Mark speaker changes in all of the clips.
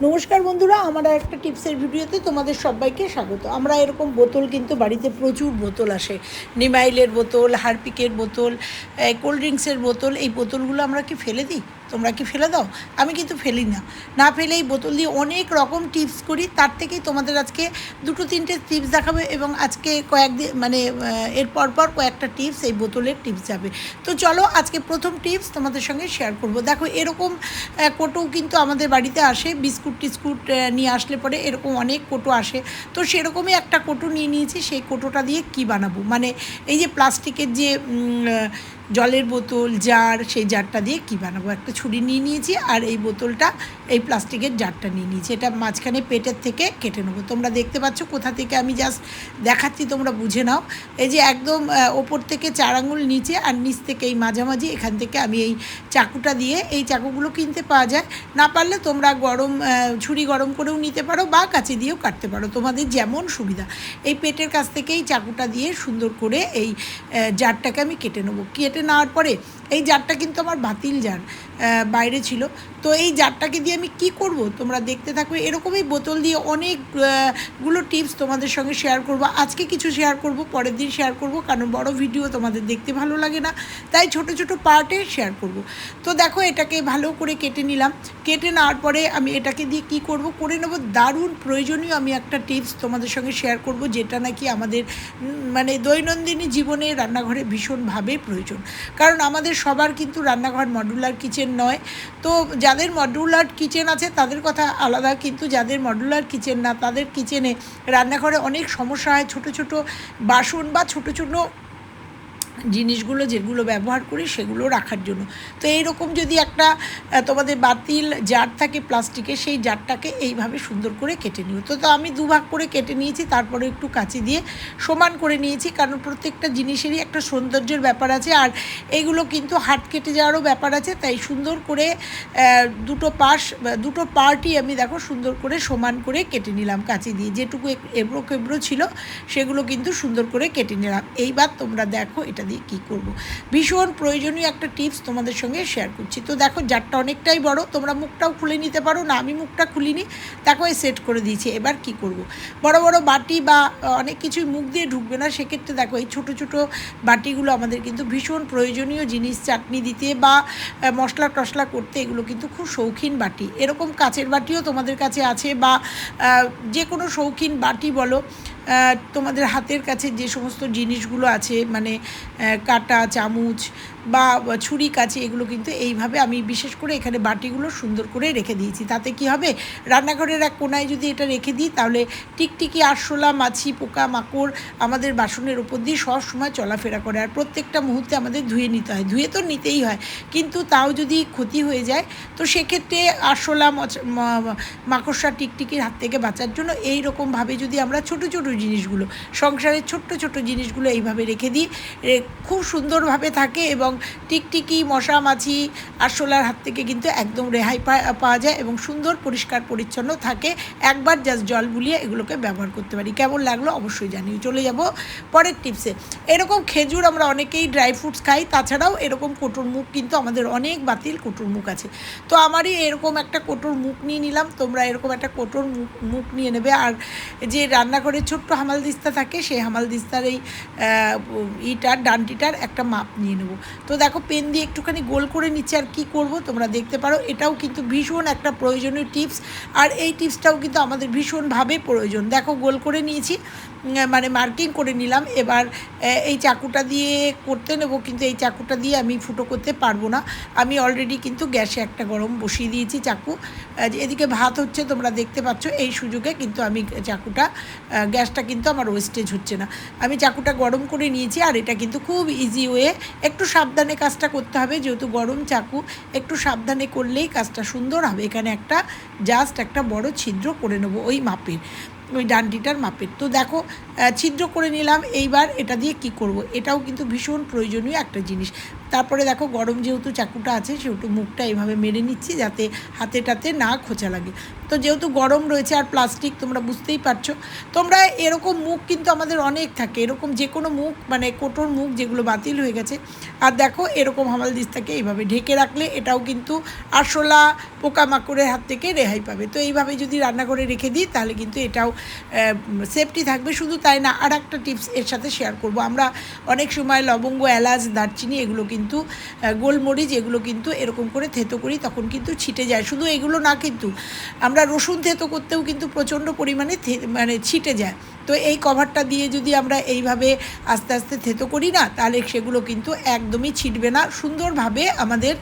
Speaker 1: নমস্কার বন্ধুরা, আমার একটা টিপসের ভিডিওতে তোমাদের সবাইকে স্বাগত। আমরা এরকম বোতল কিন্তু বাড়িতে প্রচুর বোতল আসে। নিমাইলের বোতল, হারপিকের বোতল কোল্ড ড্রিঙ্কসের বোতল, এই বোতলগুলো আমরা কি ফেলে দিই? তোমরা কি ফেলে দাও? আমি কিন্তু ফেলি না। না ফেলে এই বোতল দিয়ে অনেক রকম টিপস করি, তার থেকেই তোমাদের আজকে দুটো তিনটে টিপস দেখাবে এবং আজকে কয়েকদিন মানে এর পর কয়েকটা টিপস এই বোতলের টিপস যাবে। তো চলো আজকে প্রথম টিপস তোমাদের সঙ্গে শেয়ার করব। দেখো, এরকম কোটো কিন্তু আমাদের বাড়িতে আসে, বিস্কুট টিস্কুট নিয়ে আসলে পরে এরকম অনেক কোটো আসে। তো সেরকমই একটা কোটো নিয়ে নিয়েছি, সেই কোটোটা দিয়ে কি বানাবো? মানে এই যে প্লাস্টিকের যে জলের বোতল, জার, সেই জারটা দিয়ে কি বানাবো? একটা ছুরি নিয়ে নিয়েছি আর এই বোতলটা এই প্লাস্টিকের জারটা নিয়ে নিয়েছি। এটা মাঝখানে পেটের থেকে কেটে নেব। তোমরা দেখতে পাচ্ছ কোথা থেকে আমি জাস্ট দেখাচ্ছি, তোমরা বুঝে নাও। এই যে একদম ওপর থেকে চার আঙুল নিচে আর নিচ থেকে এই মাঝামাঝি এখান থেকে আমি এই চাকুটা দিয়ে এই চাকুগুলো কিনতে পাওয়া যায়। না পারলে তোমরা গরম ছুরি গরম করেও নিতে পারো বা কাছে দিয়েও কাটতে পারো। তোমাদের যেমন সুবিধা। এই পেটের কাছ থেকে এই চাকুটা দিয়ে সুন্দর করে এই জারটাকে আমি কেটে নেব। কেটে নেওয়ার পরে এই জারটা কিন্তু আমার বাতিল জার। বাইরে ছিল। তো এই জারটাকে দিয়ে আমি কি করব? তোমরা দেখতে থাকবে এরকমই বোতল দিয়ে অনেকগুলো টিপস তোমাদের সঙ্গে শেয়ার করব। আজকে কিছু শেয়ার করব, পরের দিন শেয়ার করব, কারণ বড় ভিডিও তোমাদের দেখতে ভালো লাগে না। তাই ছোট ছোট পার্টে শেয়ার করব। তো দেখো, এটাকে ভালো করে কেটে নিলাম। কেটে নেওয়ার পরে আমি এটাকে দিয়ে কি করব? করে নেব দারুণ প্রয়োজনীয় আমি একটা টিপস তোমাদের সঙ্গে শেয়ার করব, যেটা নাকি আমাদের মানে দৈনন্দিনী জীবনে রান্নাঘরে ভীষণভাবে প্রয়োজন। কারণ আমাদের সবার কিন্তু রান্নাঘর মডুলার কিচেন নয়। তো যাদের মডুলার কিচেন আছে, তাদের কথা আলাদা। কিন্তু যাদের মডুলার কিচেন না, তাদের কিচেনে রান্নাঘরে অনেক সমস্যা হয়। ছোটো ছোটো বাসন বা ছোটো ছোট জিনিসগুলো যেগুলো ব্যবহার করি সেগুলো রাখার জন্য। তো এইরকম যদি একটা তোমাদের বাতিল জার থাকে প্লাস্টিকের, সেই জারটাকে এইভাবে সুন্দর করে কেটে নিও। তো তো আমি দুভাগ করে কেটে নিয়েছি, তারপরে একটু কাঁচি দিয়ে সমান করে নিয়েছি, কারণ প্রত্যেকটা জিনিসেরই একটা সৌন্দর্যের ব্যাপার আছে। আর এগুলো কিন্তু হাট কেটে যাওয়ারও ব্যাপার আছে, তাই সুন্দর করে দুটো পাশ, দুটো পার্টই আমি দেখো সুন্দর করে সমান করে কেটে নিলাম কাঁচি দিয়ে। যেটুকু এবড়ো কেবড়ো ছিল, সেগুলো কিন্তু সুন্দর করে কেটে নিলাম। এইবার তোমরা দেখো, এটা দিয়ে কী করব। ভীষণ প্রয়োজনীয় একটা টিপস তোমাদের সঙ্গে শেয়ার করছি তো দেখো, জারটা অনেকটাই বড়, তোমরা মুখটাও খুলে নিতে পারো না, আমি মুখটা খুলিনি এই সেট করে দিয়েছি এবার কি করব। বড় বড় বাটি বা অনেক কিছুই মুখ দিয়ে ঢুকবে না, সেক্ষেত্রে দেখো, এই ছোটো ছোটো বাটিগুলো আমাদের কিন্তু ভীষণ প্রয়োজনীয় জিনিস, চাটনি দিতে বা মশলা টশলা করতে, এগুলো কিন্তু খুব শৌখিন বাটি এরকম কাচের বাটিও তোমাদের কাছে আছে বা যে কোনো শৌখিন বাটি বলো তোমাদের হাতের কাছে যে সমস্ত জিনিসগুলো আছে মানে কাটা চামচ বা ছুরি কাছে এগুলো কিন্তু এইভাবে আমি বিশেষ করে এখানে বাটিগুলো সুন্দর করে রেখে দিয়েছি। তাতে কি হবে? রান্নাঘরের এক কোনায় যদি এটা রেখে দিই, তাহলে টিকটিকি, আরশোলা, মাছি, পোকা, মাকড় আমাদের বাসনের ওপর দিয়ে সব সময় চলাফেরা করে। আর প্রত্যেকটা মুহূর্তে আমাদের ধুয়ে নিতে হয়। ধুয়ে তো নিতেই হয়। কিন্তু তাও যদি ক্ষতি হয়ে যায়, তো সেক্ষেত্রে আরশোলা মাকড়সা, টিকটিকির হাত থেকে বাঁচার জন্য এই রকমভাবে যদি আমরা ছোট ছোট জিনিসগুলো, সংসারের ছোট্ট ছোট জিনিসগুলো এইভাবে রেখে দিই খুব সুন্দরভাবে থাকে এবং টিকটিকি মশা মাছি আরশোলার হাত থেকে কিন্তু একদম রেহাই পাওয়া যায় এবং সুন্দর, পরিষ্কার, পরিচ্ছন্ন থাকে। একবার জাস্ট জল বুলিয়ে এগুলোকে ব্যবহার করতে পারি। কেমন লাগল অবশ্যই জানিয়ে চলে যাব পরের টিপসে এরকম খেজুর আমরা অনেকেই ড্রাই ফ্রুটস খাই, তাছাড়াও এরকম কোটোর মুখ কিন্তু আমাদের অনেক বাতিল কোটোর মুখ আছে। তো আমারই এরকম একটা কোটোর মুখ নিয়ে নিলাম। তোমরা এরকম একটা কোটোর মুখ মুখ নিয়ে নেবে। আর যে রান্নাঘরে ছোট্ট হামাল দিস্তা থাকে, সেই হামাল দিস্তার এই ইটার, ডান্টিটার একটা মাপ নিয়ে নেব। তো দেখো পেন দিয়ে একটুখানি গোল করে নিচ্ছে আর কি করব তোমরা দেখতে পারো। এটাও কিন্তু ভীষণ একটা প্রয়োজনীয় টিপস আর এই টিপসটাও কিন্তু আমাদের ভীষণভাবে প্রয়োজন। দেখো, গোল করে নিয়েছি মানে মার্কিং করে নিলাম। এবার এই চাকুটা দিয়ে করতে নেব, কিন্তু এই চাকুটা দিয়ে আমি ফুটো করতে পারব না। আমি অলরেডি কিন্তু গ্যাসে একটা গরম বসিয়ে দিয়েছি চাকু। এদিকে ভাত হচ্ছে, তোমরা দেখতে পাচ্ছ, এই সুযোগে কিন্তু আমি চাকুটা গ্যাসটা কিন্তু আমার ওয়েস্টেজ হচ্ছে না। আমি চাকুটা গরম করে নিয়েছি আর এটা কিন্তু খুব ইজি ওয়ে একটু সাবধানে কাজটা করতে হবে, যেহেতু গরম চাকু, একটু সাবধানে করলেই কাজটা সুন্দর হবে। এখানে একটা জাস্ট একটা বড় ছিদ্র করে নেব ওই মাপের, ওই ডান্ডিটার মাপের। তো দেখো ছিদ্র করে নিলাম, এইবার এটা দিয়ে কি করব? এটাও কিন্তু ভীষণ প্রয়োজনীয় একটা জিনিস। তারপরে দেখো গরম যেহেতু চাকুটা আছে, সেহেতু মুখটা এইভাবে মেরে নিচ্ছি যাতে হাতে টাতে না খোঁচা লাগে। তো যেহেতু গরম রয়েছে আর প্লাস্টিক তোমরা বুঝতেই পারছ, তোমরা এরকম মুখ কিন্তু আমাদের অনেক থাকে। এরকম যে কোনো মুখ মানে কোটোর মুখ যেগুলো বাতিল হয়ে গেছে, আর দেখো এরকম হামাল দিস্তাকে এইভাবে ঢেকে রাখলে এটাও কিন্তু আরশোলা পোকামাকড়ের হাত থেকে রেহাই পাবে। তো এইভাবে যদি রান্না করে রেখে দিই, তাহলে কিন্তু এটাও সেফটি থাকবে। শুধু তাই না আর একটা টিপস এর সাথে শেয়ার করব। আমরা অনেক সময় লবঙ্গ, এলাচ, দারচিনি এগুলো কিন্তু আহ, গোলমরিচ এগুলো কিন্তু এরকম করে থেতো করি তখন কিন্তু ছিটে যায়। শুধু এগুলো না কিন্তু আমরা রসুন থেতো করতেও কিন্তু প্রচণ্ড পরিমাণে মানে ছিটে যায়। তো এই কভারটা দিয়ে যদি আমরা এইভাবে আস্তে আস্তে থেতো করি না তাহলে সেগুলো কিন্তু একদমই ছিটবে না সুন্দরভাবে আমাদের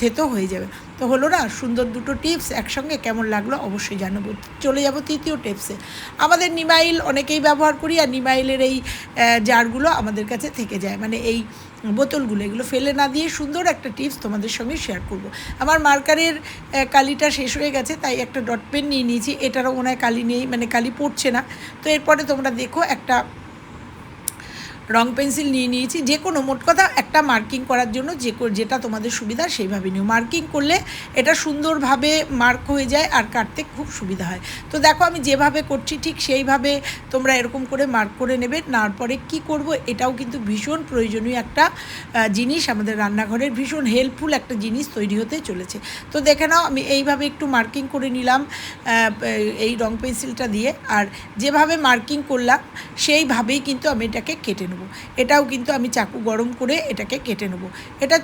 Speaker 1: থেতো হয়ে যাবে। তো হলো না সুন্দর দুটো টিপস একসঙ্গে কেমন লাগল অবশ্যই জানাব। চলে যাব তৃতীয় টিপসে। আমাদের নিমাইল অনেকেই ব্যবহার করি আর নিমাইলের এই জারগুলো আমাদের কাছে থেকে যায়। মানে এই বোতলগুলো, এগুলো ফেলে না দিয়ে সুন্দর একটা টিপস তোমাদের সঙ্গে শেয়ার করব। আমার মার্কারের কালিটা শেষ হয়ে গেছে, তাই একটা ডট পেন নিয়ে নিয়েছি। এটারও ওনায় কালি নেই মানে কালি পড়ছে না। তো এরপরে তোমরা দেখো একটা রং পেন্সিল নিয়ে নিয়েছি, যে কোনো মোট কথা একটা মার্কিং করার জন্য যে যেটা তোমাদের সুবিধা সেইভাবে নিও। মার্কিং করলে এটা সুন্দরভাবে মার্ক হয়ে যায় আর কাটতে খুব সুবিধা হয়। তো দেখো আমি যেভাবে করছি ঠিক সেইভাবে তোমরা এরকম করে মার্ক করে নেবে। নেওয়ার পরে কী করব এটাও কিন্তু ভীষণ প্রয়োজনীয় একটা জিনিস। আমাদের রান্নাঘরের ভীষণ হেল্পফুল একটা জিনিস তৈরি হতে চলেছে। তো দেখে নাও আমি এইভাবে একটু মার্কিং করে নিলাম এই রং পেন্সিলটা দিয়ে। আর যেভাবে মার্কিং করলাম সেইভাবেই কিন্তু আমি এটাকে কেটে এটাও কিন্তু আমি চাকু গরম করে এটাকে কেটে নেব। এটা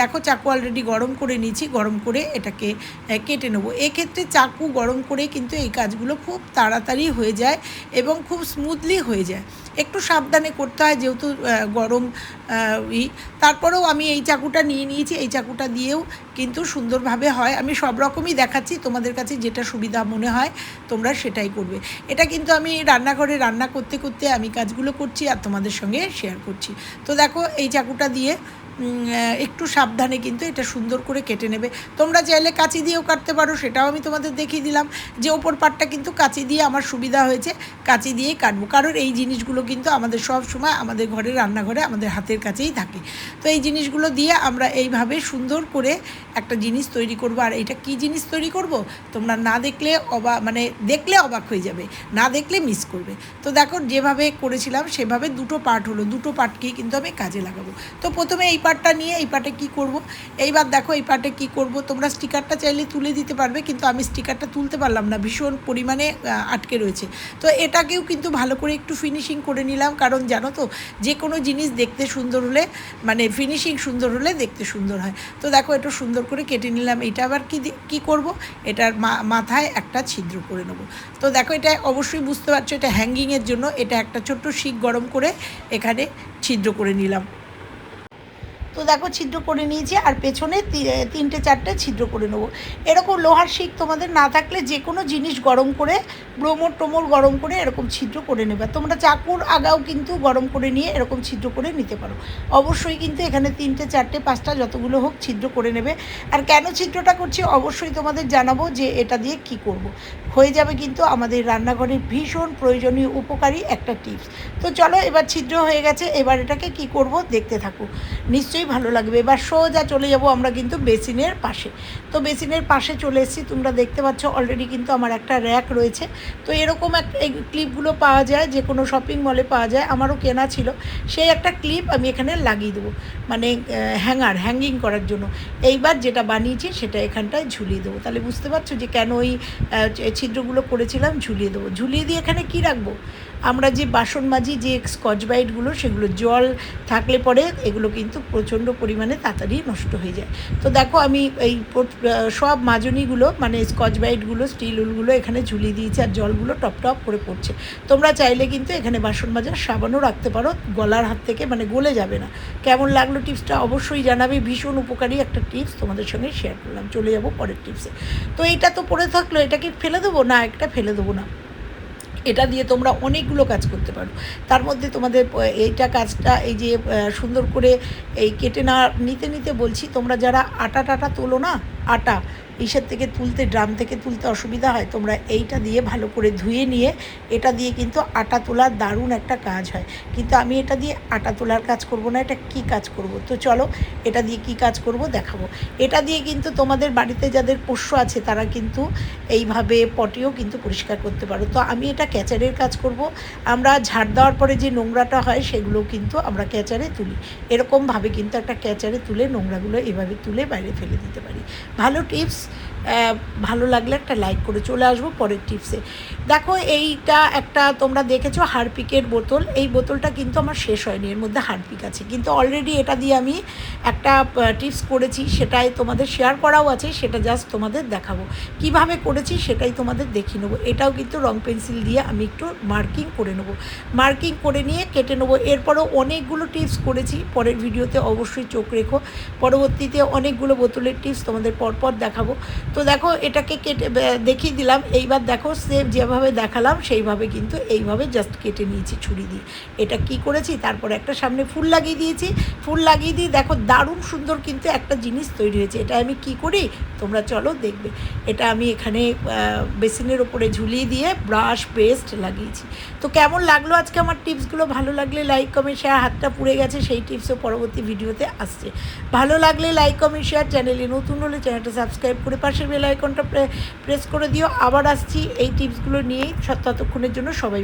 Speaker 1: দেখো চাকু অলরেডি গরম করে নিয়েছি, গরম করে এটাকে কেটে নেব। এক্ষেত্রে চাকু গরম করে কিন্তু এই কাজগুলো খুব তাড়াতাড়ি হয়ে যায় এবং খুব স্মুথলি হয়ে যায়। একটু সাবধানে করতে হয়, যেহেতু গরম ই। তারপরেও আমি এই চাকুটা নিয়ে নিয়েছি, এই চাকুটা দিয়েও কিন্তু সুন্দরভাবে হয়। আমি সব রকমই দেখাচ্ছি, তোমাদের কাছে যেটা সুবিধা মনে হয়, তোমরা সেটাই করবে। এটা কিন্তু আমি রান্নাঘরে রান্না করতে করতে আমি কাজগুলো করছি আর তোমাদের সঙ্গে শেয়ার করছি। তো দেখো, এই চাকুটা দিয়ে একটু সাবধানে কিন্তু এটা সুন্দর করে কেটে নেবে। তোমরা চাইলে কাঁচি দিয়েও কাটতে পারো, সেটাও আমি তোমাদের দেখিয়ে দিলাম। যে ওপর পাটটা কিন্তু কাঁচি দিয়ে আমার সুবিধা হয়েছে, কাঁচি দিয়েই কাটবো। কারণ এই জিনিসগুলো কিন্তু আমাদের সব সময় আমাদের ঘরে, রান্নাঘরে, আমাদের হাতের কাছেই থাকে। তো এই জিনিসগুলো দিয়ে আমরা এইভাবে সুন্দর করে একটা জিনিস তৈরি করব। আর এটা কি জিনিস তৈরি করব? তোমরা না দেখলে অবাক মানে দেখলে অবাক হয়ে যাবে, না দেখলে মিস করবে। তো দেখো, যেভাবে করেছিলাম, সেভাবে দুটো পার্ট হলো। দুটো পার্টকেই কিন্তু আমি কাজে লাগাবো। তো প্রথমে এই পার্টটা নিয়ে এই পার্টে কি করব? এইবার দেখো এই পার্টে কি করব? তোমরা স্টিকারটা চাইলে তুলে দিতে পারবে, কিন্তু আমি স্টিকারটা তুলতে পারলাম না। ভীষণ পরিমাণে আটকে রয়েছে। তো এটাকেও কিন্তু ভালো করে একটু ফিনিশিং করে নিলাম, কারণ জানো তো, যে কোনো জিনিস দেখতে সুন্দর হলে মানে ফিনিশিং সুন্দর হলে দেখতে সুন্দর হয়। তো দেখো একটু সুন্দর করে কেটে নিলাম। এটা আবার কি কি করব? এটার মাথায় একটা ছিদ্র করে নেব। তো দেখো এটা অবশ্যই বুঝতে পারছ, এটা হ্যাঙ্গিংয়ের জন্য। এটা একটা ছোট্ট শিক গরম করে এখানে ছিদ্র করে নিলাম। তো দেখো ছিদ্র করে নিয়েছি আর পেছনে তিনটে চারটে ছিদ্র করে নেব। এরকম লোহার শিক তোমাদের না থাকলে যে কোনো জিনিস গরম করে, ব্রোমোর টোমোর গরম করে এরকম ছিদ্র করে নেবে। তোমরা চাকুর আগাও কিন্তু গরম করে নিয়ে এরকম ছিদ্র করে নিতে পারো। অবশ্যই কিন্তু এখানে তিনটে, চারটে, পাঁচটা যতগুলো হোক ছিদ্র করে নেবে। আর কেন ছিদ্রটা করছি অবশ্যই তোমাদের জানাব যে এটা দিয়ে কি করব। হয়ে যাবে কিন্তু আমাদের রান্নাঘরের ভীষণ প্রয়োজনীয় উপকারী একটা টিপস। তো চলো এবার ছিদ্র হয়ে গেছে, এবার এটাকে কি করব দেখতে থাকো। নিশ্চয়ই ভালো লাগবে। এবার সোজা চলে যাব আমরা কিন্তু বেসিনের পাশে। তো বেসিনের পাশে চলে এসেছি, তোমরা দেখতে পাচ্ছ অলরেডি কিন্তু আমার একটা র্যাক রয়েছে। তো এরকম এক, এই ক্লিপগুলো পাওয়া যায় যে কোনো শপিং মলে পাওয়া যায়, আমারও কেনা ছিল। সেই একটা ক্লিপ আমি এখানে লাগিয়ে দেবো মানে হ্যাঙ্গার হ্যাঙ্গিং করার জন্য। এইবার যেটা বানিয়েছি সেটা এখানটায় ঝুলিয়ে দেবো। তাহলে বুঝতে পারছ যে কেন ওই ছিদ্রগুলো করেছিলাম, ঝুলিয়ে দেবো। ঝুলিয়ে দিয়ে এখানে কি রাখব? আমরা যে বাসন মাজি, যে স্কচ ব্রাইটগুলো সেগুলো জল থাকলে পরে এগুলো কিন্তু প্রচণ্ড পরিমাণে তাড়াতাড়ি নষ্ট হয়ে যায়। তো দেখো আমি এই সব মাজনিগুলো মানে স্কচ ব্রাইটগুলো স্টিল উলগুলো এখানে ঝুলিয়ে দিয়েছি আর জলগুলো টপ টপ করে পড়ছে। তোমরা চাইলে কিন্তু এখানে বাসন মাজার সাবানও রাখতে পারো, গলার হাত থেকে মানে গলে যাবে না। কেমন লাগল টিপসটা অবশ্যই জানাবে, ভীষণ উপকারী একটা টিপস তোমাদের সঙ্গে শেয়ার করলাম। চলে যাব পরের টিপসে। তো এটা তো পড়ে থাকল, এটাকে ফেলে দেবো? না, একটা ফেলে দেবো না। এটা দিয়ে তোমরা অনেকগুলো কাজ করতে পারো। তার মধ্যে তোমাদের এইটা কাজটা, এই যে সুন্দর করে এই কেটে না, নিতে নিতে বলছি, তোমরা যারা আটা টাটা তোলো না আটা ইসের থেকে তুলতে, ড্রাম থেকে তুলতে অসুবিধা হয়, তোমরা এইটা দিয়ে ভালো করে ধুয়ে নিয়ে এটা দিয়ে কিন্তু আটা তোলার দারুণ একটা কাজ হয়। কিন্তু আমি এটা দিয়ে আটা তোলার কাজ করব না, এটা কি কাজ করব? তো চলো, এটা দিয়ে কি কাজ করব দেখাবো। এটা দিয়ে কিন্তু তোমাদের বাড়িতে যাদের পোষ্য আছে, তারা কিন্তু এইভাবে পটিও কিন্তু পরিষ্কার করতে পারো। তো আমি এটা ক্যাচারের কাজ করব। আমরা ঝাড় দেওয়ার পরে যে নোংরাটা হয়, সেগুলো কিন্তু আমরা ক্যাচারে তুলি। এরকমভাবে কিন্তু একটা ক্যাচারে তুলে নোংরাগুলো এভাবে তুলে বাইরে ফেলে দিতে পারি। ভালো টিপস ভালো লাগলে একটা লাইক করে চলে আসব পরের টিপসে দেখো, এইটা একটা তোমরা দেখেছ, হারপিকের বোতল। এই বোতলটা কিন্তু আমার শেষ হয়নি, এর মধ্যে হারপিক আছে। কিন্তু অলরেডি এটা দিয়ে আমি একটা টিপস করেছি, সেটাই তোমাদের শেয়ার করাও আছে, সেটা জাস্ট তোমাদের দেখাবো। কীভাবে করেছি সেটাই তোমাদের দেখিয়ে নেব। এটাও কিন্তু রং পেন্সিল দিয়ে আমি একটু মার্কিং করে নেব। মার্কিং করে নিয়ে কেটে নেব। এরপরও অনেকগুলো টিপস করেছি, পরের ভিডিওতে অবশ্যই চোখ রেখো। পরবর্তীতে অনেকগুলো বোতলের টিপস তোমাদের পরপর দেখাবো। তো দেখো, এটাকে কেটে দেখিয়ে দিলাম। এইবার দেখো সেম যেভাবে দেখালাম, সেইভাবে কিন্তু এইভাবে জাস্ট কেটে নিয়েছি ছুরি দিয়ে। এটা কি করেছি? তারপর একটা সামনে ফুল লাগিয়ে দিয়েছি। ফুল লাগিয়ে দিয়ে দেখো, দারুণ সুন্দর কিন্তু একটা জিনিস তৈরি হয়েছে। এটা আমি কি করি? তোমরা চলো দেখবে। এটা আমি এখানে বেসিনের ওপরে ঝুলিয়ে দিয়ে ব্রাশ পেস্ট লাগিয়েছি। তো কেমন লাগল আজকে আমার টিপসগুলো? ভালো লাগলে লাইক কমেন্ট শেয়ার হাতটা পুড়ে গেছে, সেই টিপসও পরবর্তী ভিডিওতে আসছে। ভালো লাগলে লাইক কমেন্ট শেয়ার চ্যানেলে নতুন হলে চ্যানেলটা সাবস্ক্রাইব করে পাশের বেল আইকনটা প্রেস করে দিও। আবার আসছি এই টিপসগুলো নিয়েই ততক্ষণের জন্য সবাই